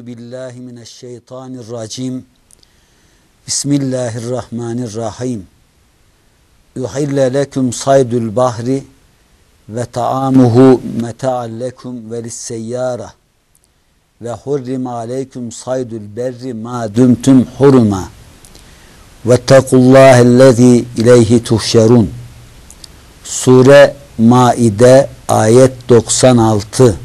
Euzu billahi mineşşeytanirracim. Bismillahirrahmanirrahim. Uhille leküm saydul bahri ve taamuhu meta'an lekum ve lisseyyara ve hurrim aleyküm saydul berri ma dumtum hurma ve tekullâhellezî ileyhi tuhşerun Sure Maide ayet 96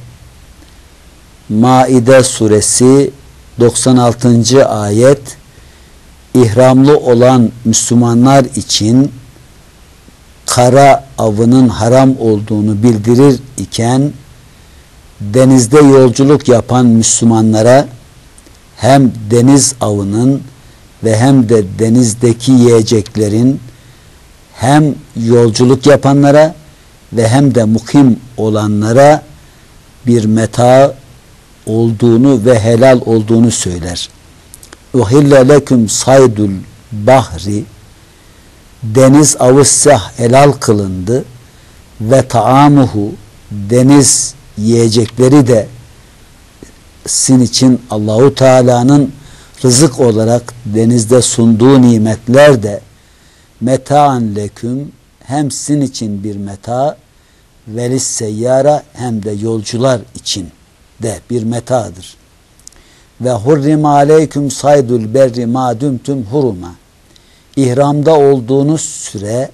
Maide suresi 96. ayet ihramlı olan Müslümanlar için kara avının haram olduğunu bildirir iken denizde yolculuk yapan Müslümanlara hem deniz avının ve hem de denizdeki yiyeceklerin hem yolculuk yapanlara ve hem de mukim olanlara bir meta olduğunu ve helal olduğunu söyler. Uhille leküm saydul bahri deniz avı size helal kılındı ve taamuhu deniz yiyecekleri de sizin için Allahu Teala'nın rızık olarak denizde sunduğu nimetler de metaan leküm hem sizin için bir meta velis seyyara hem de yolcular için de bir metadır. Ve hurrim aleyküm saydul berri ma dumtum huruma. İhramda olduğunuz süre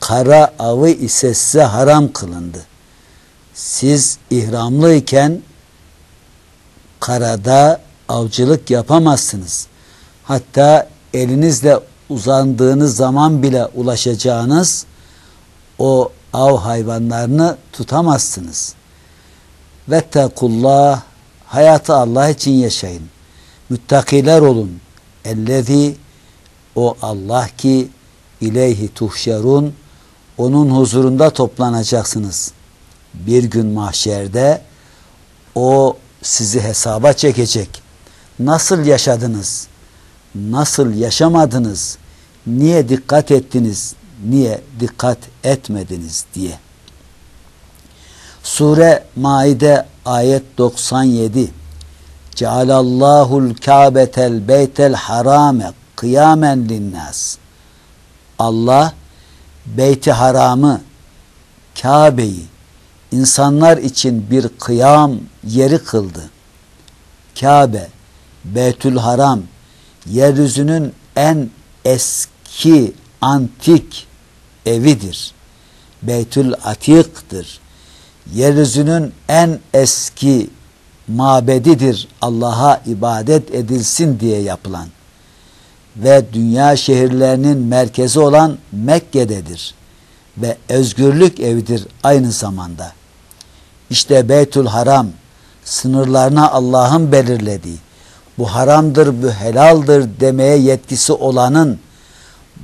kara avı ise size haram kılındı. Siz ihramlıyken karada avcılık yapamazsınız. Hatta elinizle uzandığınız zaman bile ulaşacağınız o av hayvanlarını tutamazsınız. Vettekullah hayatı Allah için yaşayın. Müttakiler olun. Ellezi o Allah ki ileyhi tuhşerun onun huzurunda toplanacaksınız. Bir gün mahşerde o sizi hesaba çekecek. Nasıl yaşadınız? Nasıl yaşamadınız? Niye dikkat ettiniz? Niye dikkat etmediniz diye. Sure Maide ayet 97 Cealallahu'l Kâbetel beytel harame kıyamen linnas Allah beyti haramı Kabe'yi insanlar için bir kıyam yeri kıldı. Kabe, Beytül Haram, yeryüzünün en eski antik evidir. Beytül Atik'tir. Yeryüzünün en eski mabedidir Allah'a ibadet edilsin diye yapılan ve dünya şehirlerinin merkezi olan Mekke'dedir ve özgürlük evidir aynı zamanda. İşte Beytül Haram sınırlarına Allah'ın belirlediği bu haramdır, bu helaldir demeye yetkisi olanın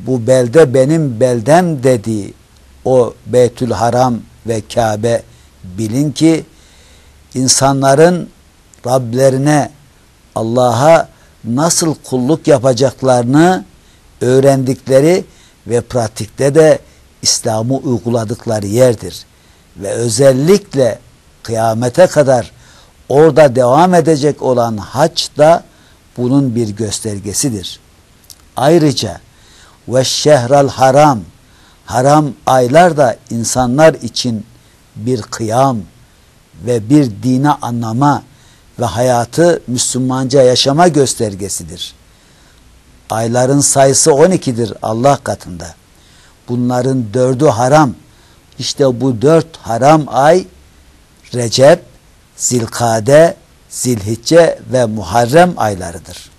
bu belde benim beldem dediği o Beytül Haram ve Kabe bilin ki insanların Rablerine Allah'a nasıl kulluk yapacaklarını öğrendikleri ve pratikte de İslam'ı uyguladıkları yerdir. Ve özellikle kıyamete kadar orada devam edecek olan haç da bunun bir göstergesidir. Ayrıca ve şehral haram haram aylar da insanlar için bir kıyam ve bir dine anlama ve hayatı Müslümanca yaşama göstergesidir. Ayların sayısı 12'dir Allah katında. Bunların dördü haram. İşte bu dört haram ay Recep, Zilkade, Zilhicce ve Muharrem aylarıdır.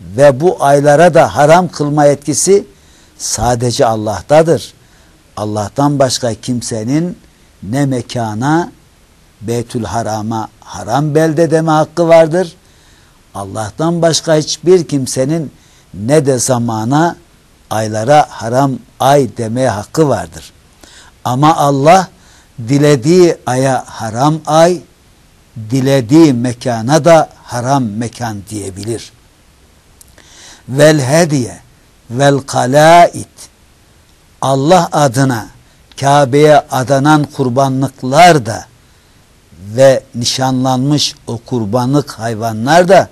Ve bu aylara da haram kılma etkisi sadece Allah'tadır. Allah'tan başka kimsenin ne mekana Beytül Haram'a haram belde deme hakkı vardır. Allah'tan başka hiçbir kimsenin ne de zamana aylara haram ay demeye hakkı vardır. Ama Allah dilediği aya haram ay, dilediği mekana da haram mekan diyebilir. Vel hediye vel kalait Allah adına Kabe'ye adanan kurbanlıklar da ve nişanlanmış o kurbanlık hayvanlar da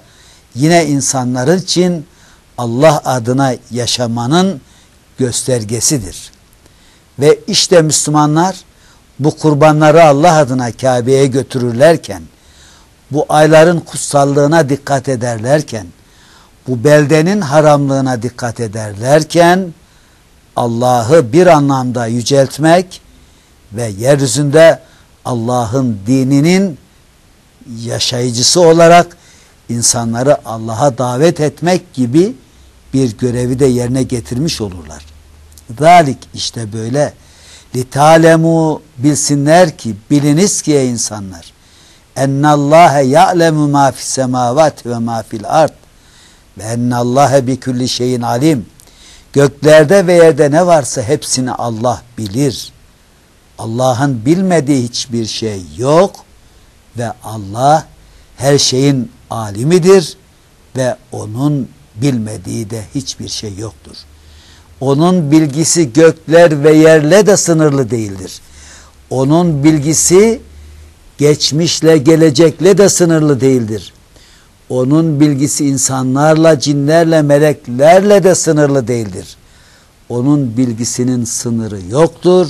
yine insanlar için Allah adına yaşamanın göstergesidir. Ve işte Müslümanlar bu kurbanları Allah adına Kabe'ye götürürlerken, bu ayların kutsallığına dikkat ederlerken, bu beldenin haramlığına dikkat ederlerken, Allah'ı bir anlamda yüceltmek ve yeryüzünde Allah'ın dininin yaşayıcısı olarak insanları Allah'a davet etmek gibi bir görevi de yerine getirmiş olurlar. Zalik işte böyle. Litalemu bilsinler ki biliniz ki insanlar. Ennallâhe ya'lemu ma fis semavati ve ma fil ard. Ve ennallâhe bi kulli şeyin alim. Göklerde ve yerde ne varsa hepsini Allah bilir. Allah'ın bilmediği hiçbir şey yok ve Allah her şeyin alimidir ve onun bilmediği de hiçbir şey yoktur. Onun bilgisi gökler ve yerle de sınırlı değildir. Onun bilgisi geçmişle gelecekle de sınırlı değildir. Onun bilgisi insanlarla, cinlerle, meleklerle de sınırlı değildir. Onun bilgisinin sınırı yoktur.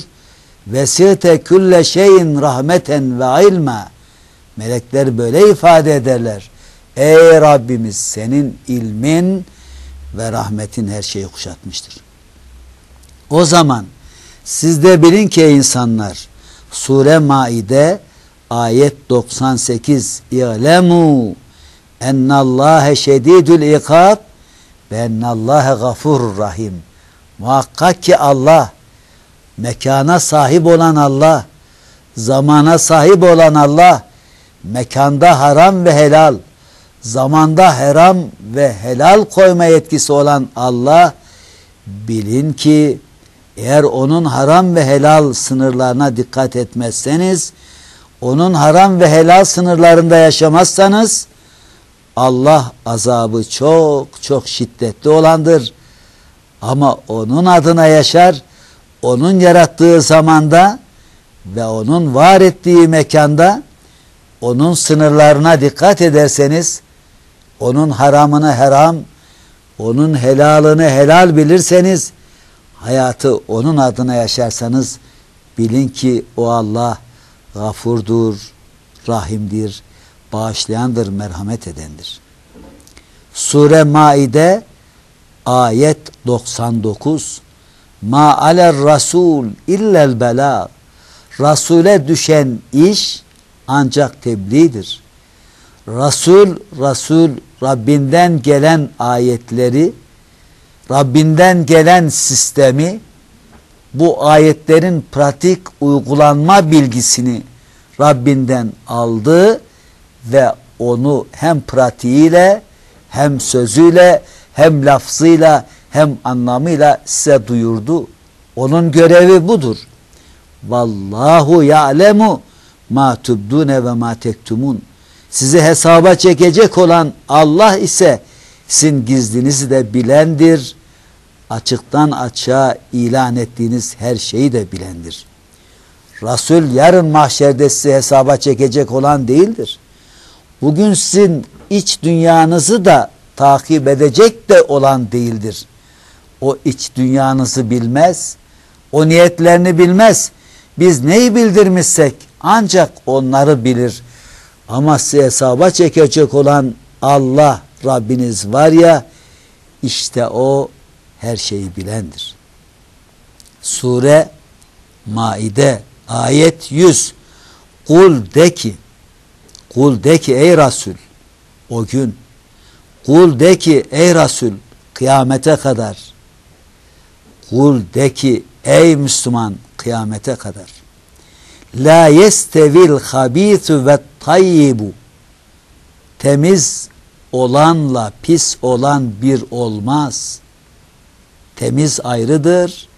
Vesite külle şeyin rahmeten ve ilma. Melekler böyle ifade ederler. Ey Rabbimiz senin ilmin ve rahmetin her şeyi kuşatmıştır. O zaman siz de bilin ki insanlar Sure Maide ayet 98 İ'lemu ennallâhe şedîdül ikab ve ennallâhe gafurur rahim. Muhakkak ki Allah mekana sahip olan Allah zamana sahip olan Allah mekanda haram ve helal zamanda haram ve helal koyma yetkisi olan Allah bilin ki eğer onun haram ve helal sınırlarına dikkat etmezseniz onun haram ve helal sınırlarında yaşamazsanız Allah azabı çok çok şiddetli olandır. Ama onun adına yaşar, onun yarattığı zamanda ve onun var ettiği mekanda onun sınırlarına dikkat ederseniz onun haramını haram, onun helalını helal bilirseniz, hayatı onun adına yaşarsanız, bilin ki o Allah gafurdur, rahimdir, bağışlayandır, merhamet edendir. Sure Maide ayet 99 Ma aler rasul illel bela Rasule düşen iş ancak tebliğdir. Rasul, Rasul Rabbinden gelen ayetleri, Rabbinden gelen sistemi, bu ayetlerin pratik uygulanma bilgisini Rabbinden aldı ve onu hem pratiğiyle hem sözüyle hem lafzıyla hem anlamıyla size duyurdu. Onun görevi budur. Vallahu ya'lemu ma tubdune ve ma tektumun sizi hesaba çekecek olan Allah ise sizin gizlinizi de bilendir. Açıktan açığa ilan ettiğiniz her şeyi de bilendir. Resul yarın mahşerde sizi hesaba çekecek olan değildir. Bugün sizin iç dünyanızı da takip edecek de olan değildir. O iç dünyanızı bilmez, o niyetlerini bilmez. Biz neyi bildirmişsek ancak onları bilir. Ama size hesaba çekecek olan Allah Rabbiniz var ya işte o her şeyi bilendir. Sure Maide ayet 100 Kul de ki Kul de ki ey Resul o gün Kul de ki ey Resul kıyamete kadar. Kul de ki ey Müslüman kıyamete kadar. La yestevil habisu ve tayyibu. Temiz olanla pis olan bir olmaz. Temiz ayrıdır,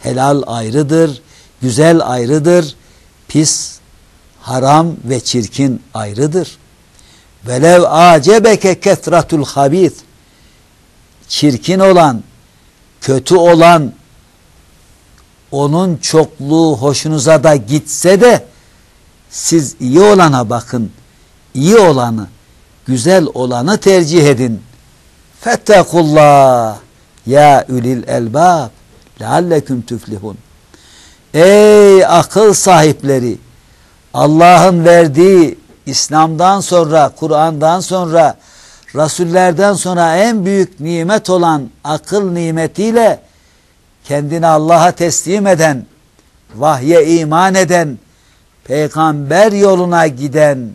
helal ayrıdır, güzel ayrıdır, pis, haram ve çirkin ayrıdır. Velev acebeke ketretul habis çirkin olan, kötü olan onun çokluğu hoşunuza da gitse de Siz iyi olana bakın. iyi olanı, güzel olanı tercih edin. Fettekullah ya ülil elbab lealleküm tüflihun. Ey akıl sahipleri! Allah'ın verdiği İslam'dan sonra, Kur'an'dan sonra, Rasullerden sonra en büyük nimet olan akıl nimetiyle kendini Allah'a teslim eden, vahye iman eden, peygamber yoluna giden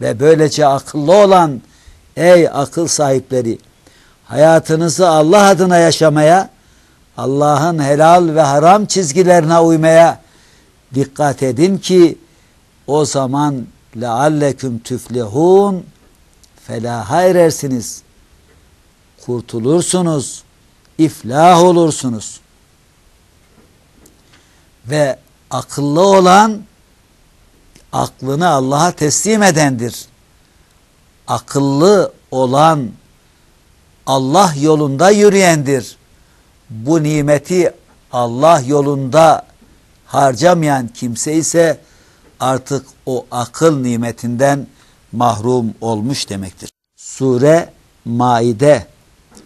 ve böylece akıllı olan ey akıl sahipleri hayatınızı Allah adına yaşamaya, Allah'ın helal ve haram çizgilerine uymaya dikkat edin ki o zaman lealleküm tüflihun felaha erersiniz. Kurtulursunuz. iflah olursunuz. Ve akıllı olan aklını Allah'a teslim edendir. Akıllı olan Allah yolunda yürüyendir. Bu nimeti Allah yolunda harcamayan kimse ise artık o akıl nimetinden mahrum olmuş demektir. Sure Maide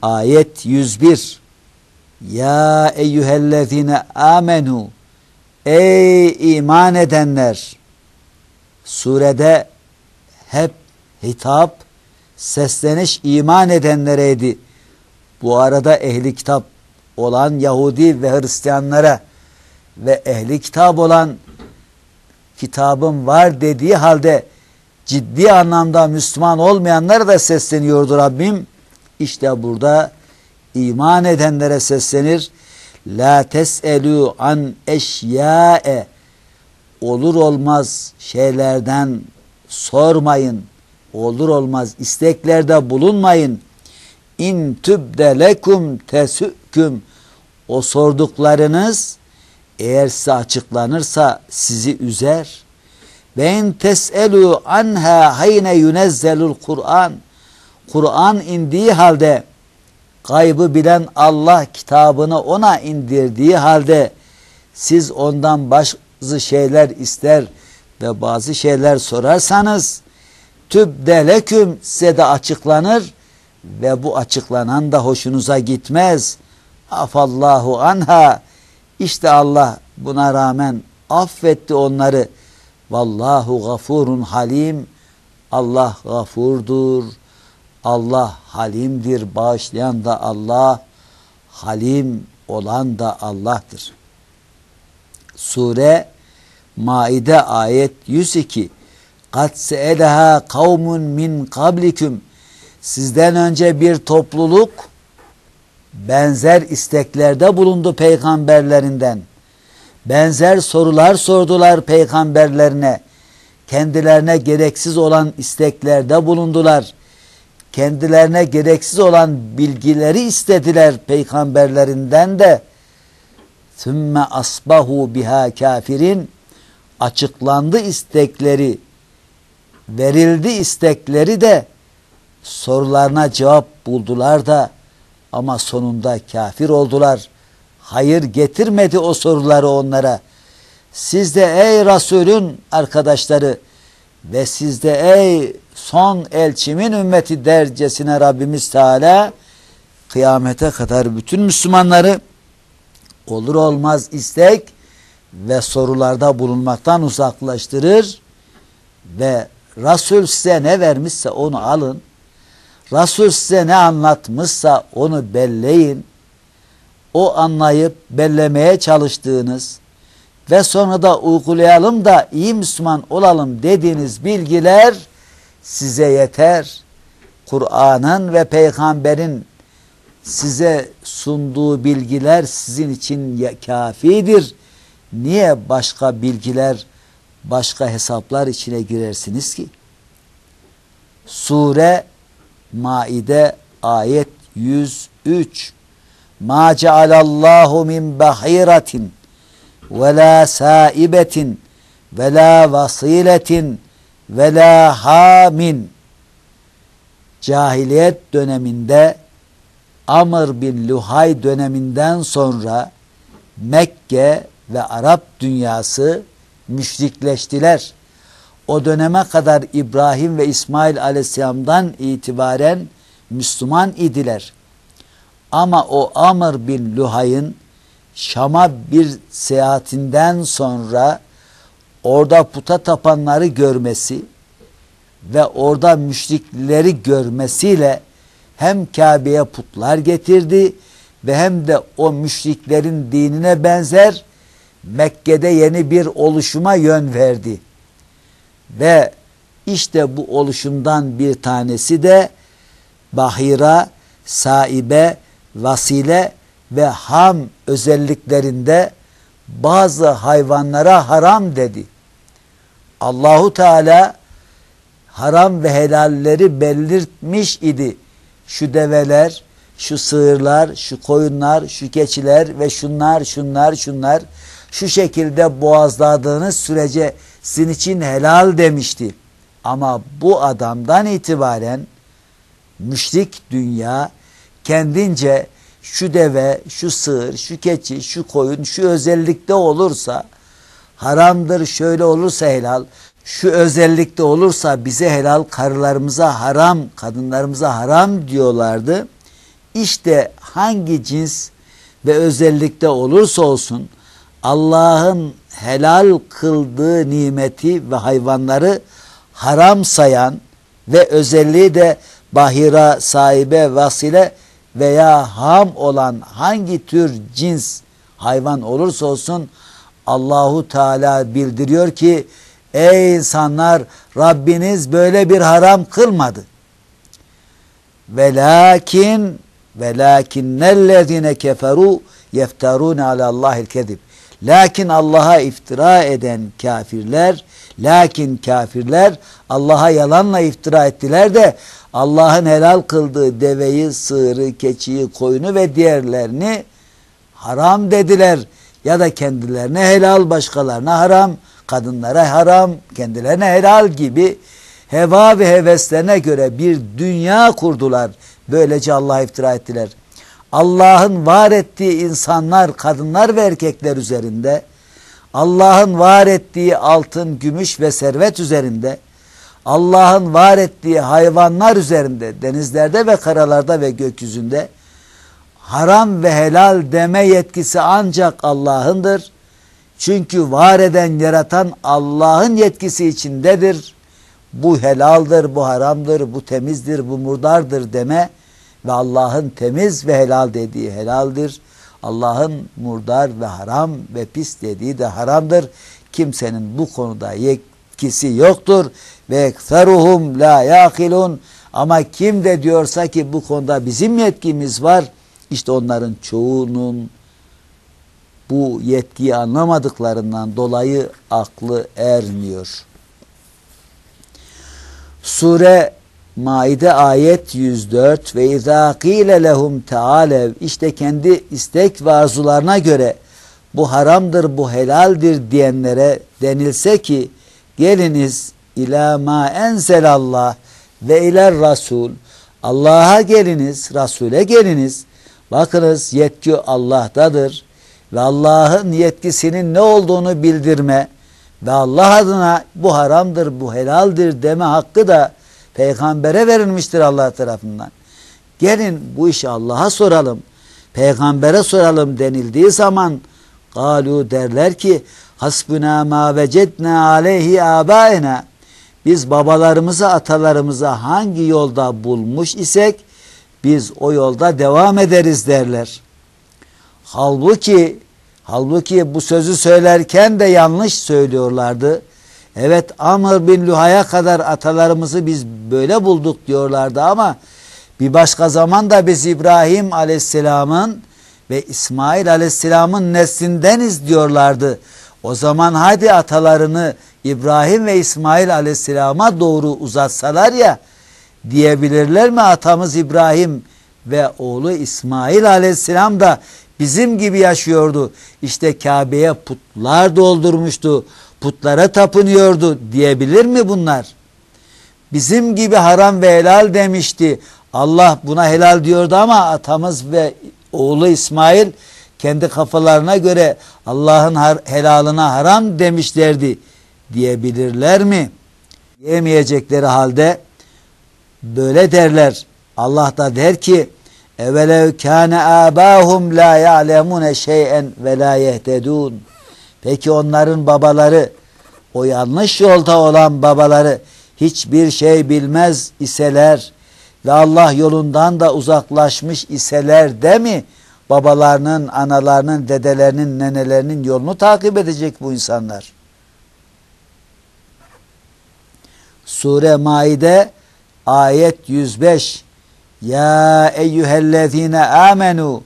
ayet 101 Ya eyyühellezine amenu Ey iman edenler surede hep hitap sesleniş iman edenlereydi. Bu arada ehli kitap olan Yahudi ve Hristiyanlara ve ehli kitap olan kitabım var dediği halde ciddi anlamda Müslüman olmayanlara da sesleniyordu Rabbim. İşte burada iman edenlere seslenir. La teselu an eşyae olur olmaz şeylerden sormayın. Olur olmaz isteklerde bulunmayın. İn tübde lekum tesüküm o sorduklarınız eğer size açıklanırsa sizi üzer. Ve en teselu anha hayne yunezzelul Kur'an. Kur'an indiği halde kaybı bilen Allah kitabını ona indirdiği halde siz ondan bazı şeyler ister ve bazı şeyler sorarsanız tübdeleküm size de açıklanır ve bu açıklanan da hoşunuza gitmez. Afallahu anha işte Allah buna rağmen affetti onları. Vallahu gafurun halim. Allah gafurdur. Allah halimdir. Bağışlayan da Allah. Halim olan da Allah'tır. Sure Maide ayet 102 Kat se'eleha kavmun min kablikum Sizden önce bir topluluk benzer isteklerde bulundu peygamberlerinden. Benzer sorular sordular peygamberlerine. Kendilerine gereksiz olan isteklerde bulundular. Kendilerine gereksiz olan bilgileri istediler peygamberlerinden de. Sümme asbahu biha kafirin açıklandı istekleri, verildi istekleri de sorularına cevap buldular da ama sonunda kafir oldular. Hayır getirmedi o soruları onlara. Siz de ey Resulün arkadaşları ve siz de ey son elçimin ümmeti dercesine Rabbimiz Teala kıyamete kadar bütün Müslümanları olur olmaz istek ve sorularda bulunmaktan uzaklaştırır ve Resul size ne vermişse onu alın Resul size ne anlatmışsa onu belleyin. O anlayıp bellemeye çalıştığınız ve sonra da uygulayalım da iyi Müslüman olalım dediğiniz bilgiler size yeter. Kur'an'ın ve peygamberin size sunduğu bilgiler sizin için kafidir. Niye başka bilgiler, başka hesaplar içine girersiniz ki? Sure Maide ayet 103 Ma cealallahu min bahiratin ve la saibetin ve la vasiletin ve la hamin Cahiliyet döneminde Amr bin Luhay döneminden sonra Mekke ve Arap dünyası müşrikleştiler. O döneme kadar İbrahim ve İsmail aleyhisselamdan itibaren Müslüman idiler. Ama o Amr bin Luhay'ın Şam'a bir seyahatinden sonra orada puta tapanları görmesi ve orada müşrikleri görmesiyle hem Kabe'ye putlar getirdi ve hem de o müşriklerin dinine benzer Mekke'de yeni bir oluşuma yön verdi. Ve işte bu oluşumdan bir tanesi de Bahira, Saibe, Vasile ve Ham özelliklerinde bazı hayvanlara haram dedi. Allahu Teala haram ve helalleri belirtmiş idi. Şu develer, şu sığırlar, şu koyunlar, şu keçiler ve şunlar, şunlar, şunlar şu şekilde boğazladığınız sürece sizin için helal demişti. Ama bu adamdan itibaren müşrik dünya kendince şu deve, şu sığır, şu keçi, şu koyun, şu özellikte olursa haramdır, şöyle olursa helal, şu özellikte olursa bize helal, karılarımıza haram, kadınlarımıza haram diyorlardı. İşte hangi cins ve özellikte olursa olsun Allah'ın helal kıldığı nimeti ve hayvanları haram sayan ve özelliği de bahira, sahibe, vasile veya ham olan hangi tür cins hayvan olursa olsun Allahu Teala bildiriyor ki ey insanlar Rabbiniz böyle bir haram kılmadı. Velakin velakinnellezine keferu yeftarun ala Allahil kezib. Lakin Allah'a iftira eden kafirler, lakin kafirler Allah'a yalanla iftira ettiler de Allah'ın helal kıldığı deveyi, sığırı, keçiyi, koyunu ve diğerlerini haram dediler. Ya da kendilerine helal, başkalarına haram, kadınlara haram, kendilerine helal gibi heva ve heveslerine göre bir dünya kurdular. Böylece Allah'a iftira ettiler. Allah'ın var ettiği insanlar, kadınlar ve erkekler üzerinde, Allah'ın var ettiği altın, gümüş ve servet üzerinde, Allah'ın var ettiği hayvanlar üzerinde, denizlerde ve karalarda ve gökyüzünde, haram ve helal deme yetkisi ancak Allah'ındır. Çünkü var eden, yaratan Allah'ın yetkisi içindedir. Bu helaldir, bu haramdır, bu temizdir, bu murdardır deme ve Allah'ın temiz ve helal dediği helaldir. Allah'ın murdar ve haram ve pis dediği de haramdır. Kimsenin bu konuda yetkisi yoktur ve ekseruhum la yakilun ama kim de diyorsa ki bu konuda bizim yetkimiz var işte onların çoğunun bu yetkiyi anlamadıklarından dolayı aklı ermiyor. Sure Maide ayet 104 ve izâ qîle lehum teâlev işte kendi istek ve arzularına göre bu haramdır bu helaldir diyenlere denilse ki geliniz ila ma enzelallah ve iler rasul Allah'a geliniz Resul'e geliniz. Bakınız yetki Allah'tadır ve Allah'ın yetkisinin ne olduğunu bildirme ve Allah adına bu haramdır bu helaldir deme hakkı da peygambere verilmiştir Allah tarafından. Gelin bu işi Allah'a soralım. Peygambere soralım denildiği zaman galu derler ki hasbuna ma vecedna aleyhi abaena biz babalarımızı atalarımızı hangi yolda bulmuş isek biz o yolda devam ederiz derler. Halbuki halbuki bu sözü söylerken de yanlış söylüyorlardı. Evet Amr bin Luhay'a kadar atalarımızı biz böyle bulduk diyorlardı ama bir başka zaman da biz İbrahim aleyhisselamın ve İsmail aleyhisselamın neslindeniz diyorlardı. O zaman hadi atalarını İbrahim ve İsmail aleyhisselama doğru uzatsalar ya diyebilirler mi atamız İbrahim ve oğlu İsmail aleyhisselam da bizim gibi yaşıyordu. İşte Kabe'ye putlar doldurmuştu putlara tapınıyordu diyebilir mi bunlar? Bizim gibi haram ve helal demişti. Allah buna helal diyordu ama atamız ve oğlu İsmail kendi kafalarına göre Allah'ın helalına haram demişlerdi diyebilirler mi? yemeyecekleri halde böyle derler. Allah da der ki evelev kâne âbâhum la ya'lemune şey'en ve la yehtedûn. Peki onların babaları o yanlış yolda olan babaları hiçbir şey bilmez iseler ve Allah yolundan da uzaklaşmış iseler de mi babalarının, analarının, dedelerinin, nenelerinin yolunu takip edecek bu insanlar? Sure Maide ayet 105 Ya eyyühellezine amenu.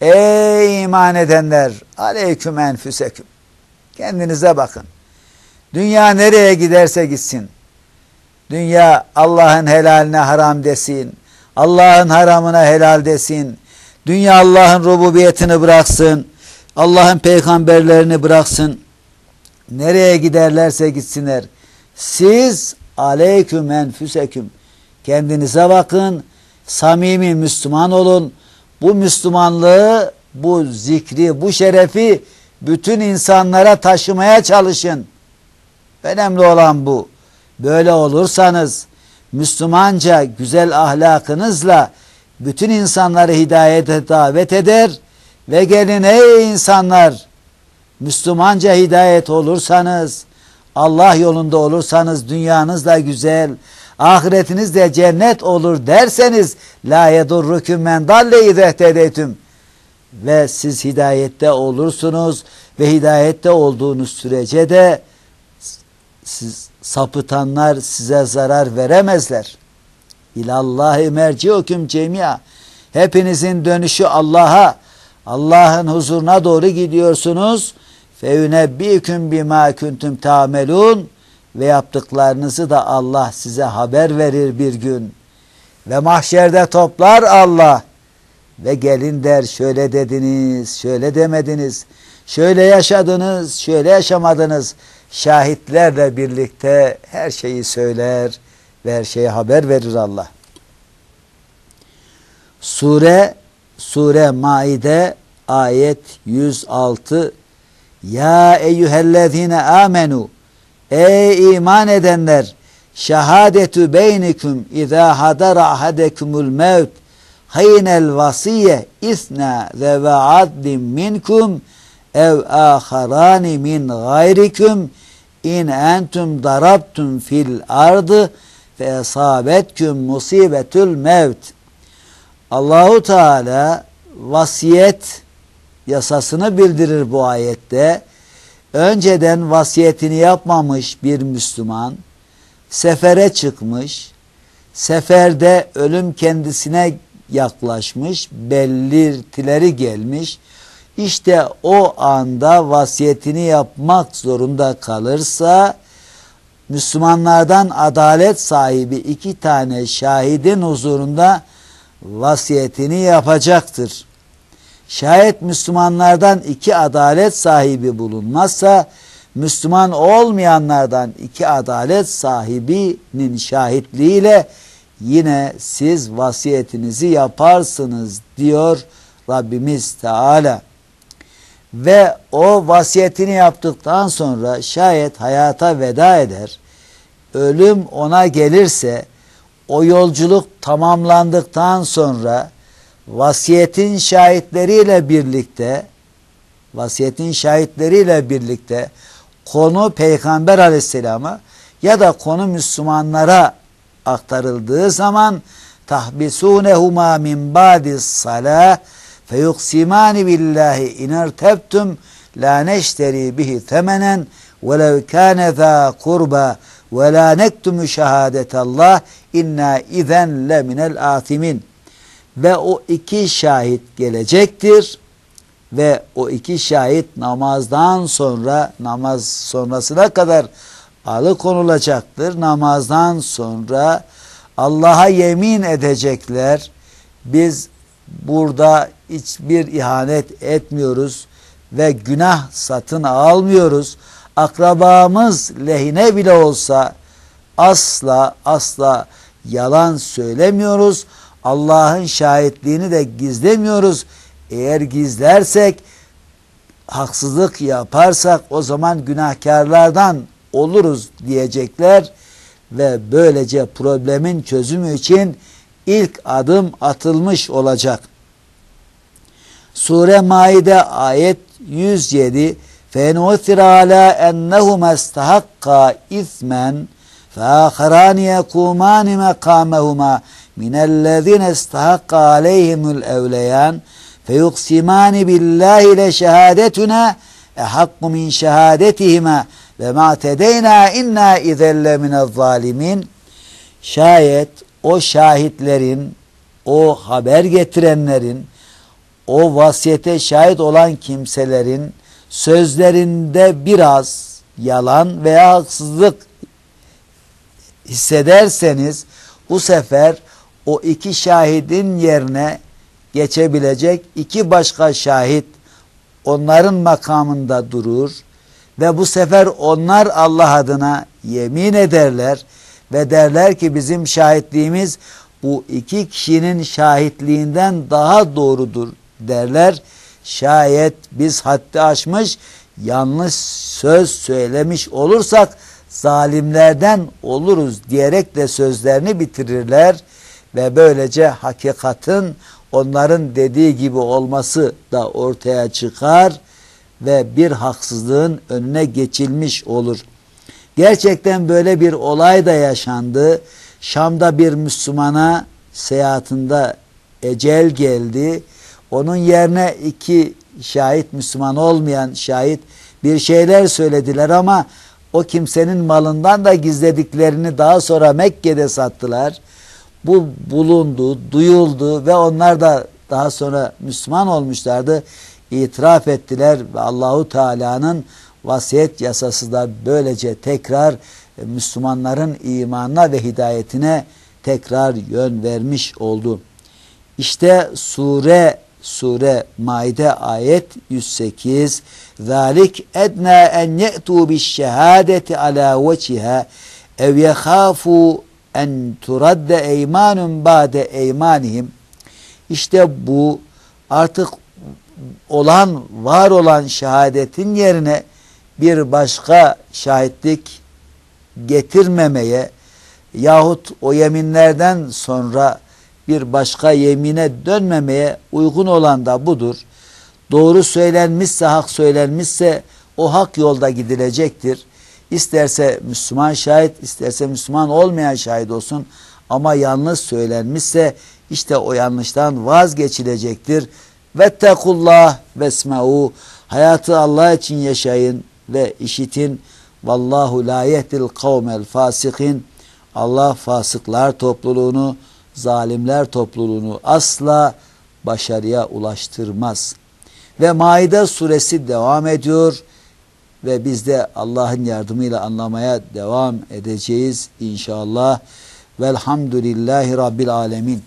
Ey iman edenler aleyküm enfüseküm Kendinize bakın. Dünya nereye giderse gitsin. Dünya Allah'ın helaline haram desin. Allah'ın haramına helal desin. Dünya Allah'ın rububiyetini bıraksın. Allah'ın peygamberlerini bıraksın. Nereye giderlerse gitsinler. Siz aleyküm enfüseküm. Kendinize bakın. Samimi Müslüman olun. Bu Müslümanlığı, bu zikri, bu şerefi bütün insanlara taşımaya çalışın. Önemli olan bu. Böyle olursanız Müslümanca güzel ahlakınızla bütün insanları hidayete davet eder ve gelin ey insanlar Müslümanca hidayet olursanız Allah yolunda olursanız dünyanız da güzel ahiretiniz de cennet olur derseniz la yedurrukum men dalle izehtedeytüm ve siz hidayette olursunuz ve hidayette olduğunuz sürece de siz sapıtanlar size zarar veremezler. İlallahi merciukum cemia. Hepinizin dönüşü Allah'a, Allah'ın huzuruna doğru gidiyorsunuz. Feünebbiüküm bima kuntum tamelun ve yaptıklarınızı da Allah size haber verir bir gün. Ve mahşerde toplar Allah ve gelin der şöyle dediniz, şöyle demediniz, şöyle yaşadınız, şöyle yaşamadınız. Şahitlerle birlikte her şeyi söyler ve her şeye haber verir Allah. Sure Sure Maide ayet 106 Ya eyyühellezine amenu Ey iman edenler şehadetu beynikum izâ hadara ahadekumul mevt haynel vasiye isna zeve adlim minkum ev aharani min gayrikum in entum darabtum fil ardı fe esabetküm musibetül mevt Allahu Teala vasiyet yasasını bildirir bu ayette. Önceden vasiyetini yapmamış bir Müslüman sefere çıkmış. Seferde ölüm kendisine yaklaşmış, belirtileri gelmiş. İşte o anda vasiyetini yapmak zorunda kalırsa Müslümanlardan adalet sahibi iki tane şahidin huzurunda vasiyetini yapacaktır. Şayet Müslümanlardan iki adalet sahibi bulunmazsa Müslüman olmayanlardan iki adalet sahibinin şahitliğiyle yine siz vasiyetinizi yaparsınız diyor Rabbimiz Teala. Ve o vasiyetini yaptıktan sonra şayet hayata veda eder, ölüm ona gelirse o yolculuk tamamlandıktan sonra vasiyetin şahitleriyle birlikte vasiyetin şahitleriyle birlikte konu Peygamber aleyhisselama ya da konu Müslümanlara aktarıldığı zaman tahbisunehuma min ba'dis salah feyuksimani billahi in ertebtum la neşteri bihi temenen velev kâne zâ kurba ve la nektumu şehadetallah inna izen le minel atimin ve o iki şahit gelecektir ve o iki şahit namazdan sonra namaz sonrasına kadar alıkonulacaktır. Namazdan sonra Allah'a yemin edecekler. Biz burada hiçbir ihanet etmiyoruz ve günah satın almıyoruz. Akrabamız lehine bile olsa asla asla yalan söylemiyoruz. Allah'ın şahitliğini de gizlemiyoruz. Eğer gizlersek haksızlık yaparsak o zaman günahkarlardan oluruz diyecekler ve böylece problemin çözümü için ilk adım atılmış olacak. Sure Maide ayet 107 فَاَنُوثِرَ عَلَى اَنَّهُمَا اسْتَحَقَّا اِثْمًا فَآخَرَانِ يَقُومَانِ مَقَامَهُمَا مِنَ الَّذِينَ اسْتَحَقَّ عَلَيْهِمُ الْاَوْلَيَانِ فَيُقْسِمَانِ بِاللّٰهِ لَشَهَادَتُنَا اَحَقُّ مِنْ شَهَادَتِهِمَا ve ma tedeyna inna izelle minez zalimin. Şayet o şahitlerin, o haber getirenlerin, o vasiyete şahit olan kimselerin sözlerinde biraz yalan veya haksızlık hissederseniz bu sefer o iki şahidin yerine geçebilecek iki başka şahit onların makamında durur ve bu sefer onlar Allah adına yemin ederler ve derler ki bizim şahitliğimiz bu iki kişinin şahitliğinden daha doğrudur derler. Şayet biz haddi aşmış yanlış söz söylemiş olursak zalimlerden oluruz diyerek de sözlerini bitirirler ve böylece hakikatin onların dediği gibi olması da ortaya çıkar ve bir haksızlığın önüne geçilmiş olur. Gerçekten böyle bir olay da yaşandı. Şam'da bir Müslümana seyahatinde ecel geldi. Onun yerine iki şahit Müslüman olmayan şahit bir şeyler söylediler ama o kimsenin malından da gizlediklerini daha sonra Mekke'de sattılar. Bu bulundu, duyuldu ve onlar da daha sonra Müslüman olmuşlardı. İtiraf ettiler ve Allahu Teala'nın vasiyet yasası da böylece tekrar Müslümanların imanına ve hidayetine tekrar yön vermiş oldu. İşte sure Sure Maide ayet 108 Zalik edna en ye'tu bis şehadeti ala veciha. Ev yekhafu en turadde eymanun ba'de eymanihim. İşte bu artık olan var olan şehadetin yerine bir başka şahitlik getirmemeye yahut o yeminlerden sonra bir başka yemine dönmemeye uygun olan da budur. Doğru söylenmişse, hak söylenmişse o hak yolda gidilecektir. İsterse Müslüman şahit, isterse Müslüman olmayan şahit olsun ama yanlış söylenmişse işte o yanlıştan vazgeçilecektir. Vettekullah vesma'u hayatı Allah için yaşayın ve işitin. Vallahu la yehdil kavmel fasikin. Allah fasıklar topluluğunu zalimler topluluğunu asla başarıya ulaştırmaz. Ve Maide suresi devam ediyor ve biz de Allah'ın yardımıyla anlamaya devam edeceğiz inşallah. Velhamdülillahi Rabbil Alemin.